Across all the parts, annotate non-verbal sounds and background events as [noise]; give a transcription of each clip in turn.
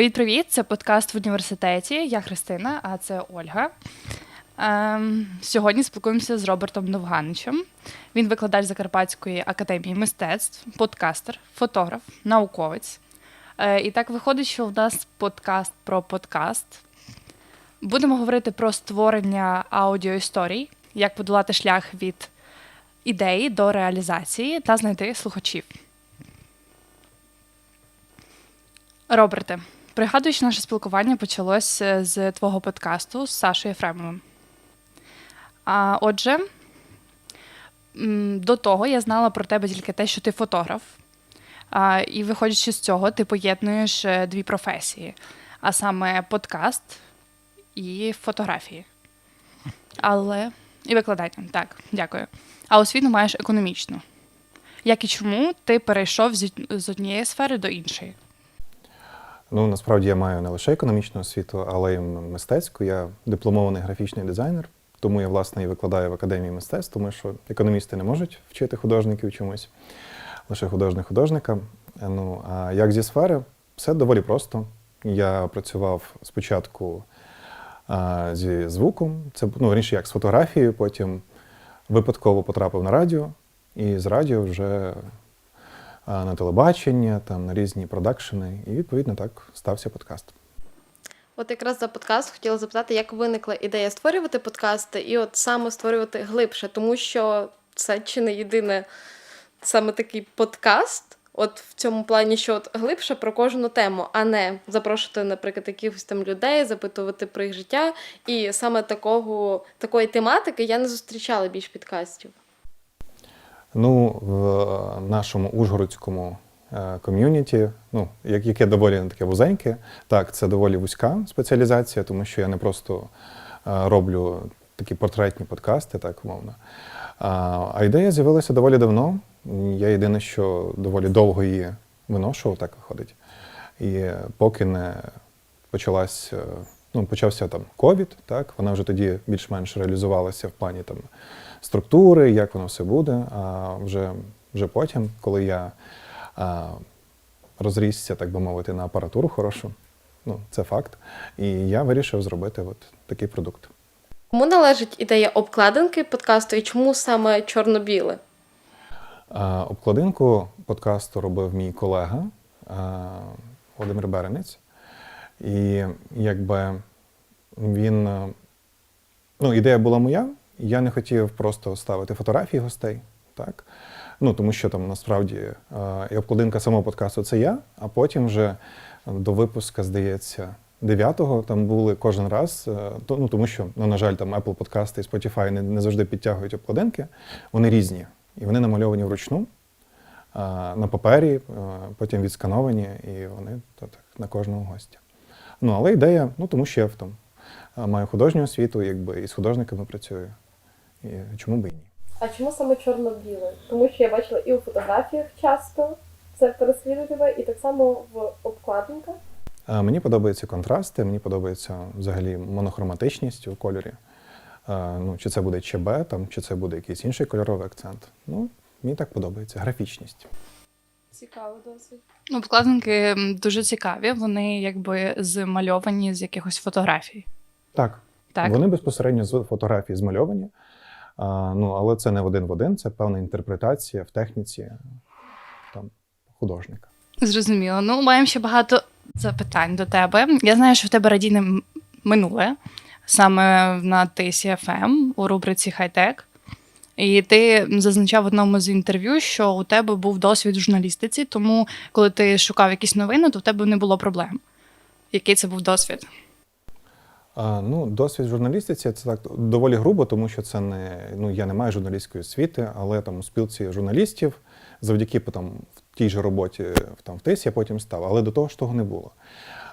Привіт-привіт! Це подкаст в університеті. Я Христина, а це Ольга. Ем, сьогодні спілкуємося з Робертом Довганичем. Він викладач Закарпатської академії мистецтв, подкастер, фотограф, науковець. Е, і так виходить, що в нас подкаст про подкаст. Будемо говорити про створення аудіоісторій, як подолати шлях від ідеї до реалізації та знайти слухачів. Роберте, пригадуючи наше спілкування почалося з твого подкасту з Сашою Єфремовим. А отже, до того я знала про тебе тільки те, що ти фотограф. А, і виходячи з цього, ти поєднуєш е, дві професії, а саме подкаст і фотографії. Але і викладання, так, дякую. А освіту маєш економічну. Як і чому ти перейшов з однієї сфери до іншої? Ну, насправді я маю не лише економічну освіту, але й мистецьку. Я дипломований графічний дизайнер, тому я, власне, і викладаю в академії мистецтв, тому що економісти не можуть вчити художників чомусь, лише художник художника. Ну, а як зі сфери, все доволі просто. Я працював спочатку а, зі звуком, це ну, раніше як з фотографією, потім випадково потрапив на радіо, і з радіо вже на телебачення, там на різні продакшени, і відповідно так стався подкаст. От якраз за подкаст хотіла запитати, як виникла ідея створювати подкасти, і от саме створювати глибше, тому що це чи не єдине саме такий подкаст, от в цьому плані, що от глибше про кожну тему, а не запрошувати, наприклад, якихось там людей, запитувати про їх життя. І саме такого такої тематики я не зустрічала більш підкастів. Ну, в нашому ужгородському е, ком'юніті, ну, яке доволі таке вузеньке, так, це доволі вузька спеціалізація, тому що я не просто е, роблю такі портретні подкасти, так умовно. А, ідея з'явилася доволі давно. Я єдине, що доволі довго її виношував, так виходить. І поки не почалась, е, ну, почався там ковід, так, вона вже тоді більш-менш реалізувалася в плані там структури, як воно все буде. А вже, вже потім, коли я а, розрісся, так би мовити, на апаратуру хорошу, ну, це факт. І я вирішив зробити от такий продукт. Кому належить ідея обкладинки подкасту і чому саме чорно-біле? Обкладинку подкасту робив мій колега Володимир Беренець. І якби він. Ну, ідея була моя. Я не хотів просто ставити фотографії гостей, так? Ну, тому що там насправді а, і обкладинка самого подкасту це я, а потім вже до випуска, здається, 9-го там були кожен раз, е, ну, тому що, ну, на жаль, там Apple подкасти і Spotify не, не завжди підтягують обкладинки. Вони різні. І вони намальовані вручну а, на папері, е, потім відскановані, і вони то, так, на кожного гостя. Ну, але ідея, ну тому що я в там а, маю художню освіту, якби і з художниками працюю. І чому би і ні? А чому саме чорно-біле? Тому що я бачила і у фотографіях часто це переслідує і так само в обкладинках. А, Мені подобаються контрасти, мені подобається взагалі монохроматичність у кольорі. А, Ну, чи це буде ЧБ, там, чи це буде якийсь інший кольоровий акцент. Ну, мені так подобається. Графічність. Цікаво досить. Ну, Обкладинки дуже цікаві, вони якби змальовані з якихось фотографій. Так. Так? Вони безпосередньо з фотографії змальовані. Ну, але це не один в один, це певна інтерпретація в техніці там, художника. Зрозуміло. Ну, маємо ще багато запитань до тебе. Я знаю, що в тебе радійне минуле саме на TCFM у рубриці Хай-Тек. І ти зазначав в одному з інтерв'ю, що у тебе був досвід в журналістиці, тому коли ти шукав якісь новини, то в тебе не було проблем. Який це був досвід? Ну, досвід в журналістиці це так доволі грубо, тому що це не ну я не маю журналістської освіти, але там у спілці журналістів завдяки там в тій же роботі там в ТИС я потім став, але до того ж того не було.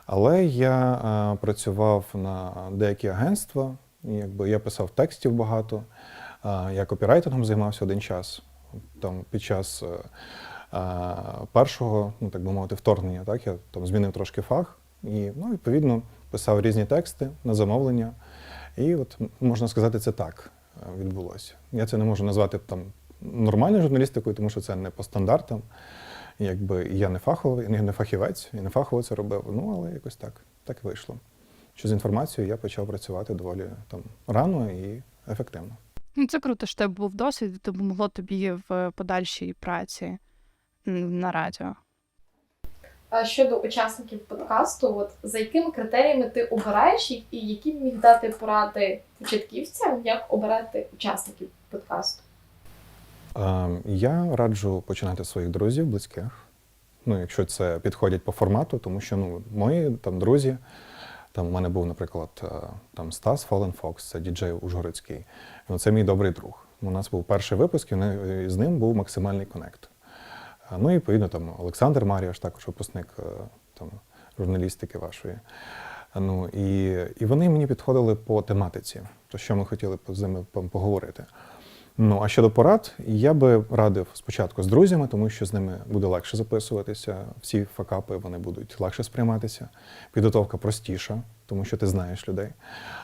Але я а, працював на деякі агентства, якби я писав текстів багато. А, я копірайтингом займався один час. Там під час е, а, першого, ну так би мовити, вторгнення, так я там змінив трошки фах і ну, відповідно писав різні тексти на замовлення. І от можна сказати, це так е, відбулося. Я це не можу назвати там нормальною журналістикою, тому що це не по стандартам. Якби я не фаховий, не фахівець, і не фахово це робив. Ну, але якось так, так і вийшло. Що з інформацією я почав працювати доволі там рано і ефективно. Ну, це круто, що тебе був досвід, і допомогло тобі в подальшій праці на радіо. Щодо учасників подкасту, от за якими критеріями ти обираєш їх і які міг дати поради початківцям, як обирати учасників подкасту? Я раджу починати своїх друзів, близьких. Ну, якщо це підходять по формату, тому що ну, мої там друзі, там у мене був, наприклад, е, там Стас Fallen Fox, це діджей Ужгородський. Ну, це мій добрий друг. У нас був перший випуск, і з ним був максимальний конект. Ну і відповідно там Олександр Маріаш, також випускник е, там, журналістики вашої. Ну, і, і вони мені підходили по тематиці, то що ми хотіли з ними поговорити. Ну, а щодо порад, я би радив спочатку з друзями, тому що з ними буде легше записуватися. Всі факапи вони будуть легше сприйматися. Підготовка простіша, тому що ти знаєш людей.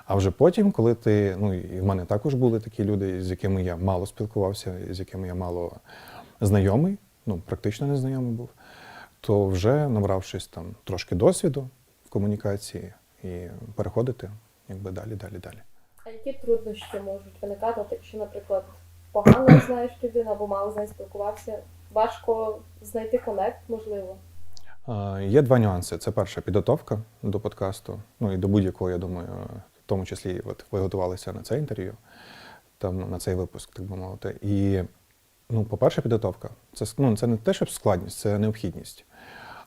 А вже потім, коли ти, ну і в мене також були такі люди, з якими я мало спілкувався, з якими я мало знайомий, ну практично незнайомий був, то вже набравшись там трошки досвіду в комунікації і переходити якби далі, далі, далі. А які труднощі можуть виникати, от якщо, наприклад, погано [clears throat] знаєш людину або мало з нею спілкувався, важко знайти конект, можливо. Е, Є два нюанси. Це перша підготовка до подкасту, ну і до будь-якого, я думаю, в тому числі от ви готувалися на це інтерв'ю, там на цей випуск, так би мовити. І, ну, по-перше, підготовка. Це, ну, це не те, щоб складність, це необхідність.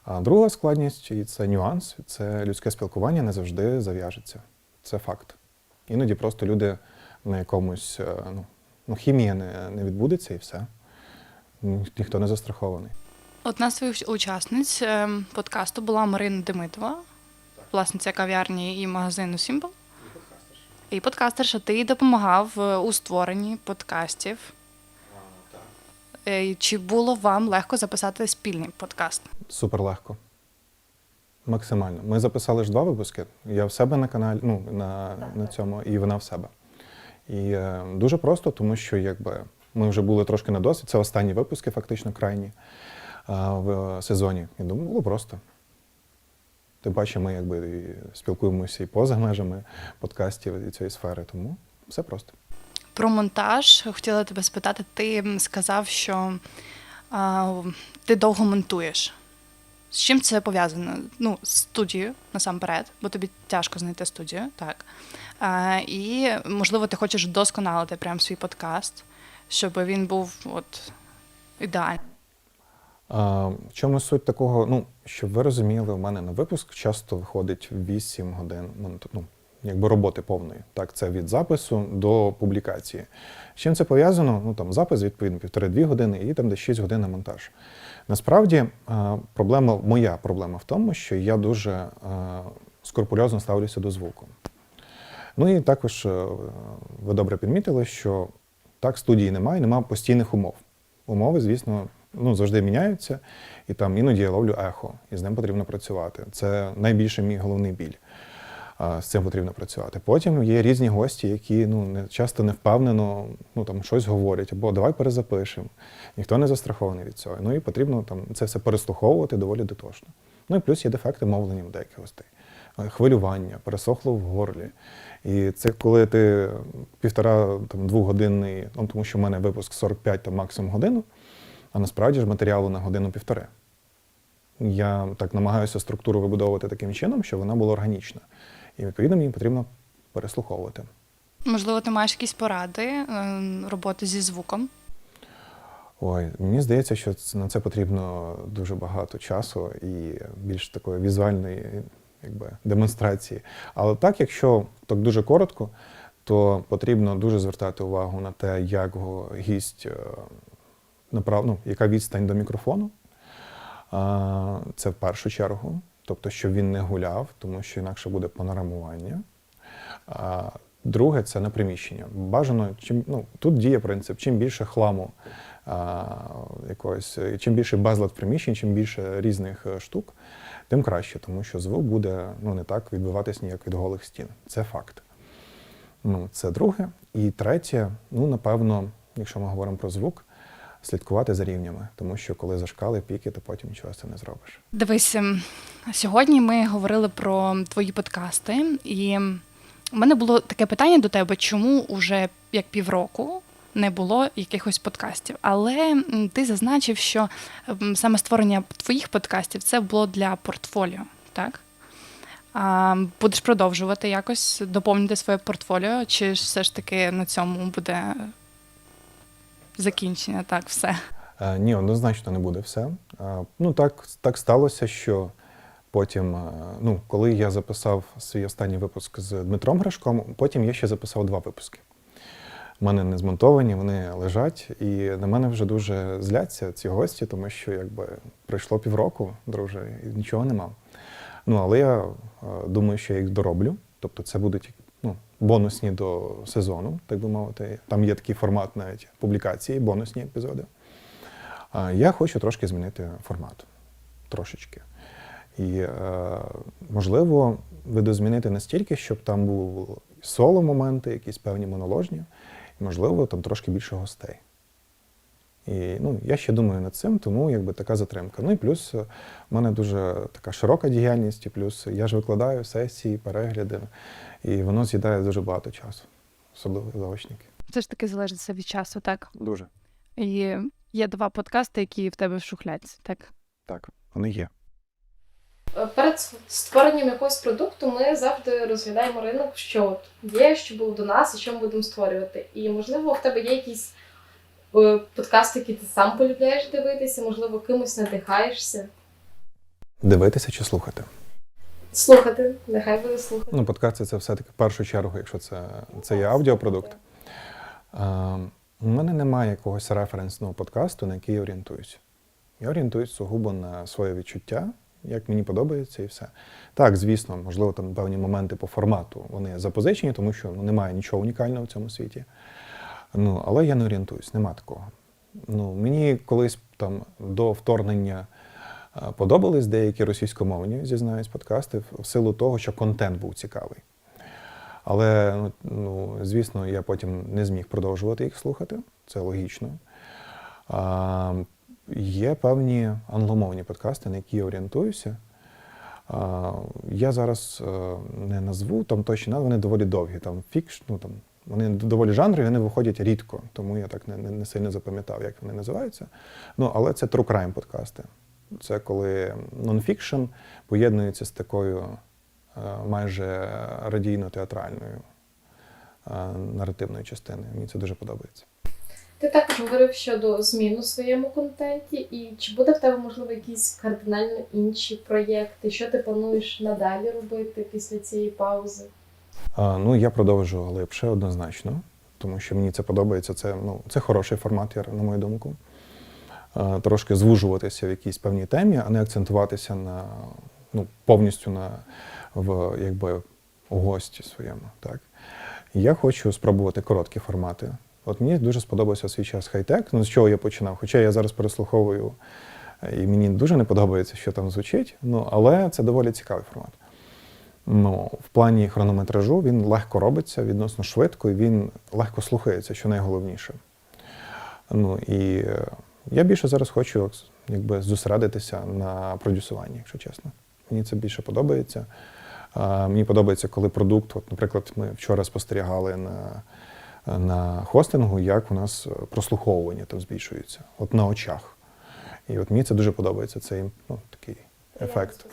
А друга складність, і це нюанс, це людське спілкування не завжди зав'яжеться. Це факт. Іноді просто люди на якомусь, е, ну, ну хімія не, не відбудеться і все. Ніхто не застрахований. Одна з своїх учасниць ем, подкасту була Марина Демитова, власниця кав'ярні і магазину Сімбл. І подкастерша. Ти допомагав е, у створенні подкастів. Е, Чи було вам легко записати спільний подкаст? Супер легко. Максимально. Ми записали ж два випуски. Я в себе на каналі, ну, на, на цьому, і вона в себе. І е, дуже просто, тому що якби ми вже були трошки на досвід. Це останні випуски, фактично крайні а, в е, сезоні. І думаю, було просто. Тим паче, ми якби спілкуємося і поза межами подкастів і цієї сфери, тому все просто. Про монтаж хотіла тебе спитати. Ти сказав, що а, ти довго монтуєш. З чим це пов'язано? Ну, з студією насамперед, бо тобі тяжко знайти студію, так. А, і, можливо, ти хочеш вдосконалити прям свій подкаст, щоб він був от ідеальний. А, чому суть такого? Ну, щоб ви розуміли, у мене на випуск часто виходить 8 годин монт- ну, якби роботи повної. Так, це від запису до публікації. З чим це пов'язано? Ну там запис, відповідно, півтори-дві години, і там десь 6 годин на монтаж. Насправді, проблема, моя проблема в тому, що я дуже а, скрупульозно ставлюся до звуку. Ну і також е, ви добре підмітили, що так, студії немає, немає постійних умов. Умови, звісно, ну, завжди міняються, і там іноді я ловлю ехо, і з ним потрібно працювати. Це найбільший мій головний біль. З цим потрібно працювати. Потім є різні гості, які ну, не, часто не впевнено ну, там, щось говорять, або давай перезапишемо. Ніхто не застрахований від цього. Ну і потрібно там, це все переслуховувати доволі дотошно. Ну і плюс є дефекти мовлення у деяких гостей. Хвилювання, пересохло в горлі. І це коли ти півтора там, двохгодинний, ну тому що в мене випуск 45 там, максимум годину, а насправді ж матеріалу на годину-півтори. Я так намагаюся структуру вибудовувати таким чином, щоб вона була органічна. І відповідно мені потрібно переслуховувати. Можливо, ти маєш якісь поради е, роботи зі звуком. Ой, мені здається, що на це потрібно дуже багато часу і більш такої візуальної якби, демонстрації. Але так, якщо так дуже коротко, то потрібно дуже звертати увагу на те, як гість е, направ... ну, яка відстань до мікрофону. Це в першу чергу. Тобто, щоб він не гуляв, тому що інакше буде панорамування. А, Друге це на приміщення. Бажано, чим ну тут діє принцип, чим більше хламу а, якогось, чим більше безлад приміщень, чим більше різних е, штук, тим краще, тому що звук буде ну не так відбиватись ніяк від голих стін. Це факт. Ну, це друге. І третє, ну напевно, якщо ми говоримо про звук, слідкувати за рівнями, тому що коли зашкали піки, то потім нічого з цим не зробиш. Дивись, ем, сьогодні ми говорили про твої подкасти, і в мене було таке питання до тебе, чому уже як півроку не було якихось подкастів. Але ти зазначив, що ем, саме створення твоїх подкастів це було для портфоліо, так? А, будеш продовжувати якось доповнити своє портфоліо, чи все ж таки на цьому буде закінчення? Так, все. Е, ні, однозначно не буде все. Е, ну так, так сталося, що потім, е, ну, коли я записав свій останній випуск з Дмитром Гришком, потім я ще записав два випуски. У мене не змонтовані, вони лежать, і на мене вже дуже зляться ці гості, тому що якби пройшло півроку, друже, і нічого нема. Ну, але я думаю, що я їх дороблю. Тобто це будуть бонусні до сезону, так би мовити. Там є такий формат навіть публікації, бонусні епізоди. Я хочу трошки змінити формат. Трошечки. І, е, можливо, видозмінити настільки, щоб там були соло-моменти, якісь певні моноложні, і, можливо, там трошки більше гостей. І ну, я ще думаю над цим, тому якби така затримка. Ну і плюс е, в мене дуже така широка діяльність, і плюс я ж викладаю сесії, перегляди, і воно з'їдає дуже багато часу, особливо заочники. Це ж таки залежить все від часу, так? Дуже. І є два подкасти, які в тебе в шухляці, так? Так, вони є. Е, Перед створенням якогось продукту ми завжди розглядаємо ринок, що от є, що було до нас і що ми будемо створювати. І можливо, в тебе є якісь подкасти, які ти сам полюбляєш дивитися, можливо, кимось надихаєшся. Дивитися чи слухати? Слухати, нехай буде слухати. Ну, подкасти це все-таки в першу чергу, якщо це, це є аудіопродукт. А, у мене немає якогось референсного подкасту, на який я орієнтуюся. Я орієнтуюсь сугубо на своє відчуття, як мені подобається, і все. Так, звісно, можливо, там певні моменти по формату вони запозичені, тому що ну, немає нічого унікального в цьому світі. Ну, але я не орієнтуюсь, нема такого. Ну, мені колись там до вторгнення е, подобались деякі російськомовні, зізнаюсь, подкасти в силу того, що контент був цікавий. Але, ну, ну, звісно, я потім не зміг продовжувати їх слухати, це логічно. А, є певні англомовні подкасти, на які я орієнтуюся. А, я зараз е, не назву там точно назви, вони доволі довгі. Там фікш, ну там вони доволі жанрові, вони виходять рідко, тому я так не, не, не сильно запам'ятав, як вони називаються. Ну, але це true crime подкасти. Це коли нонфікшн поєднується з такою е, майже радійно-театральною е, наративною частиною. Мені це дуже подобається. Ти також говорив щодо змін у своєму контенті, і чи буде в тебе, можливо, якісь кардинально інші проєкти? Що ти плануєш надалі робити після цієї паузи? Ну, я продовжу глибше однозначно, тому що мені це подобається. Це, ну, це хороший формат, на мою думку. Трошки звужуватися в якійсь певній темі, а не акцентуватися на ну, повністю на в якби гості своєму. Так. Я хочу спробувати короткі формати. От мені дуже сподобався свій час хай-тек, ну, з чого я починав. Хоча я зараз переслуховую, і мені дуже не подобається, що там звучить, ну, але це доволі цікавий формат. Ну, в плані хронометражу він легко робиться, відносно швидко, і він легко слухається, що найголовніше. Ну і е, я більше зараз хочу якби, зосередитися на продюсуванні, якщо чесно. Мені це більше подобається. А, Мені подобається, коли продукт, от, наприклад, ми вчора спостерігали на, на хостингу, як у нас прослуховування там збільшується, от на очах. І от мені це дуже подобається, цей ну, такий ефект.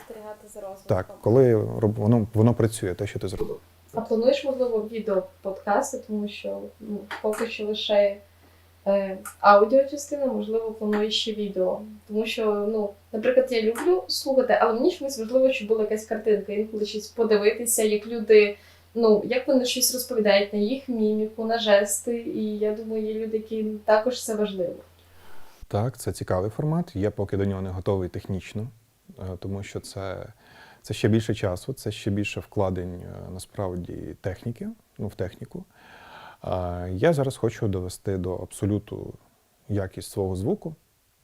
За розвитком. Так, коли роб- воно, воно працює, те, що ти зробив. А плануєш, можливо, відео подкасти, тому що ну, поки що лише е, аудіочастина, можливо, плануєш ще відео. Тому що, ну, наприклад, я люблю слухати, але мені чомусь важливо, щоб була якась картинка, інколи щось подивитися, як люди, ну, як вони щось розповідають на їх міміку, на жести. І я думаю, є люди, які також це важливо. Так, це цікавий формат. Я поки до нього не готовий технічно, тому що це, це ще більше часу, це ще більше вкладень е, насправді техніки, ну, в техніку. Я зараз хочу довести до абсолюту якість свого звуку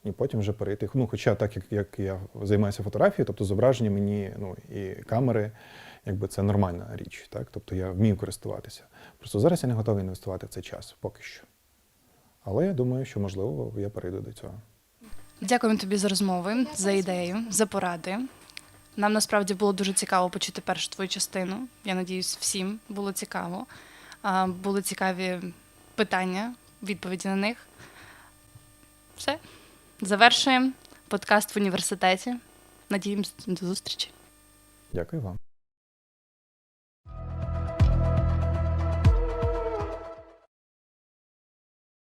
і потім вже перейти. Ну, хоча так як, як я займаюся фотографією, тобто зображення мені ну, і камери, якби це нормальна річ. Так? Тобто я вмію користуватися. Просто зараз я не готовий інвестувати в цей час поки що. Але я думаю, що можливо я перейду до цього. Дякуємо тобі за розмови, за ідею, за поради. Нам насправді було дуже цікаво почути першу твою частину. Я надіюсь, всім було цікаво. Були цікаві питання, відповіді на них. Все. Завершуємо подкаст в університеті. Надіємося до зустрічі. Дякую вам.